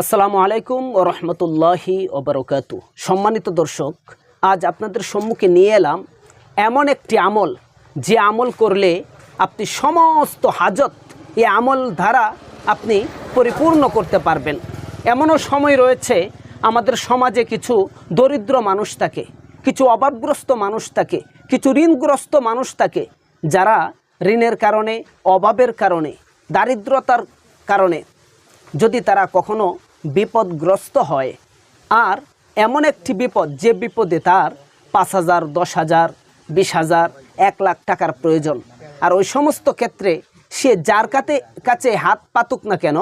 আসসালামু আলাইকুম ও রহমতুল্লাহি ওবরকাতু সম্মানিত দর্শক, আজ আপনাদের সম্মুখে নিয়ে এলাম এমন একটি আমল, যে আমল করলে আপনি সমস্ত হাজত এই আমল দ্বারা আপনি পরিপূর্ণ করতে পারবেন। এমনও সময় রয়েছে, আমাদের সমাজে কিছু দরিদ্র মানুষ থাকে, কিছু অভাবগ্রস্ত মানুষ থাকে, কিছু ঋণগ্রস্ত মানুষ থাকে, যারা ঋণের কারণে, অভাবের কারণে, দারিদ্রতার কারণে যদি তারা কখনো বিপদগ্রস্ত হয়। আর এমন একটি বিপদ, যে বিপদে তার পাঁচ হাজার, দশ হাজার, বিশ হাজার, এক লাখ টাকার প্রয়োজন। আর ওই সমস্ত ক্ষেত্রে সে যার কাছে কাছে হাত পাতুক না কেন,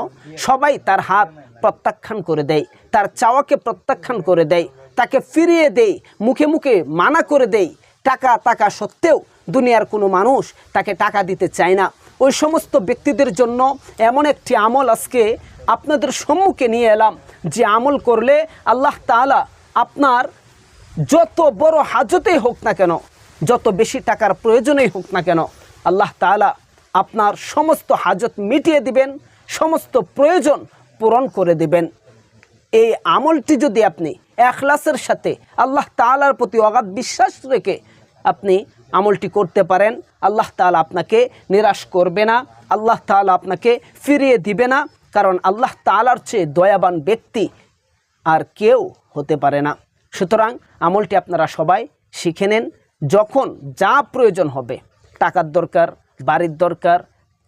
সবাই তার হাত প্রত্যাখ্যান করে দেয়। তার চাওয়াকে প্রত্যাখ্যান করে দেয়। তাকে ফিরিয়ে দেয়। মুখে মুখে মানা করে দেয়। টাকা টাকা সত্ত্বেও দুনিয়ার কোনো মানুষ তাকে টাকা দিতে চায় না। ওই সমস্ত ব্যক্তিদের জন্য এমন একটি আমল আজকে আপনাদের সম্মুখে নিয়ে এলাম যে আমল করলে আল্লাহ তাআলা আপনার যত বড় হাজতেই হোক না কেন, যত বেশি টাকার প্রয়োজনেই হোক না কেন, আল্লাহ তাআলা আপনার সমস্ত হাজত মিটিয়ে দিবেন, সমস্ত প্রয়োজন পূরণ করে দিবেন। এই আমলটি যদি আপনি এখলাসের সাথে আল্লাহ তাআলার প্রতি অগাধ বিশ্বাস রেখে আপনি আমলটি করতে পারেন, আল্লাহ তাআলা আপনাকে নিরাশ করবে না, আল্লাহ তাআলা আপনাকে ফিরিয়ে দিবে না। কারণ আল্লাহ তালার চেয়ে দয়াবান ব্যক্তি আর কেউ হতে পারে না। সুতরাং আমলটি আপনারা সবাই শিখে নেন। যখন যা প্রয়োজন হবে, টাকার দরকার, বাড়ির দরকার,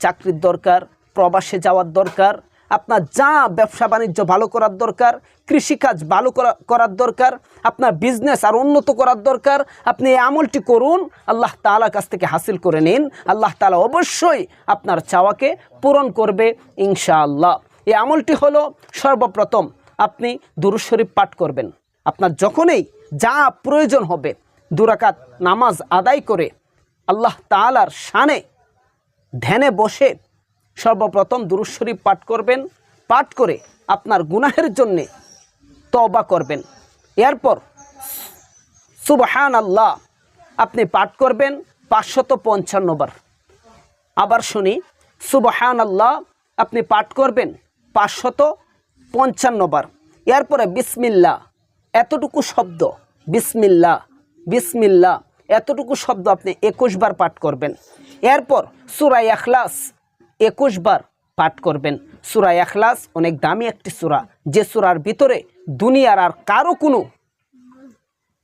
চাকরির দরকার, প্রবাসে যাওয়ার দরকার আপনার যা ব্যবসা বাণিজ্য ভালো করার দরকার, কৃষিকাজ ভালো করা, করার দরকার, আপনার বিজনেস আর উন্নত করার দরকার, আপনি এই আমলটি করুন, আল্লাহ তাআলার কাছ থেকে হাসিল করে নিন। আল্লাহ তাআলা অবশ্যই আপনার চাওয়াকে পূরণ করবে, ইনশাআল্লাহ। এই আমলটি হলো সর্বপ্রথম আপনি দুরুদ শরীফ পাঠ করবেন। আপনার যখনই যা প্রয়োজন হবে দুরাকাত নামাজ আদায় করে, আল্লাহ তাআলার শানে ধ্যানে বসে সর্বপ্রথম দুরুদ শরীফ পাঠ করবেন, পাঠ করে আপনার গুনাহের জন্যে তওবা করবেন। এরপর সুবহান আল্লাহ আপনি পাঠ করবেন পাঁচশত পঞ্চান্ন বার। আবার শুনি সুবহান আল্লাহ আপনি পাঠ করবেন পাঁচশত পঞ্চান্ন বার। এরপরে বিসমিল্লা এতটুকু শব্দ বিসমিল্লা বিসমিল্লা এতটুকু শব্দ আপনি একুশ বার পাঠ করবেন। এরপর সুরাই আখলাস একুশ বার পাঠ করবেন। সুরা এখলাস অনেক দামি একটি সুরা। যে সুরার ভিতরে দুনিয়ার আর কারও কোনো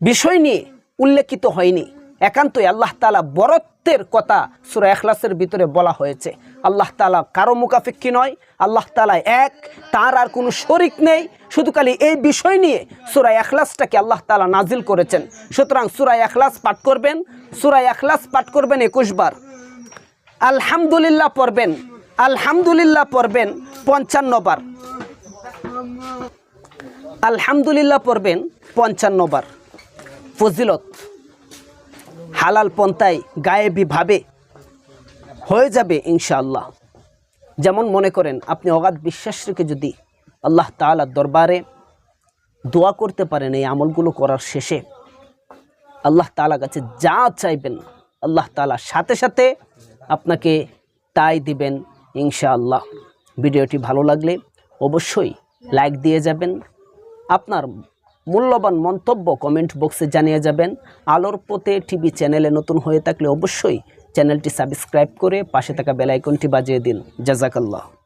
বিষয় নিয়ে উল্লেখিত হয়নি। একান্তই আল্লাহ তালা বরত্বের কথা সুরা এখলাসের ভিতরে বলা হয়েছে। আল্লাহ তালা কারও মুখাপেক্ষী নয়, আল্লাহ তালা এক, তার আর কোনো শরিক নেই। শুধু খালি এই বিষয় নিয়ে সুরা এখলাসটাকে আল্লাহ তালা নাজিল করেছেন। সুতরাং সুরা এখলাস পাঠ করবেন সুরা এখলাস পাঠ করবেন একুশ বার। আলহামদুলিল্লাহ পড়বেন। আলহামদুলিল্লাহ পড়বেন পঞ্চান্ন বার। আলহামদুলিল্লাহ পড়বেন পঞ্চান্ন বার। ফজিলত। হালাল পন্থায় গায়েবীভাবে হয়ে যাবে ইনশাআল্লাহ। যেমন মনে করেন, আপনি অগাধ বিশ্বাস রেখে যদি আল্লাহ তাআলার দরবারে দোয়া করতে পারেন, এই আমলগুলো করার শেষে আল্লাহ তাআলা কাছে যা চাইবেন, আল্লাহ তাআলা সাথে সাথে আপনাকে তাই দিবেন ইনশাআল্লাহ। ভিডিওটি ভালো লাগলে অবশ্যই লাইক দিয়ে যাবেন, আপনার মূল্যবান মন্তব্য কমেন্ট বক্সে জানিয়ে যাবেন। আলোর পথে টিভি চ্যানেলে নতুন হয়ে থাকলে অবশ্যই চ্যানেলটি সাবস্ক্রাইব করে পাশে থাকা বেলাইকনটি বাজিয়ে দিন। জাজাকাল্লাহ।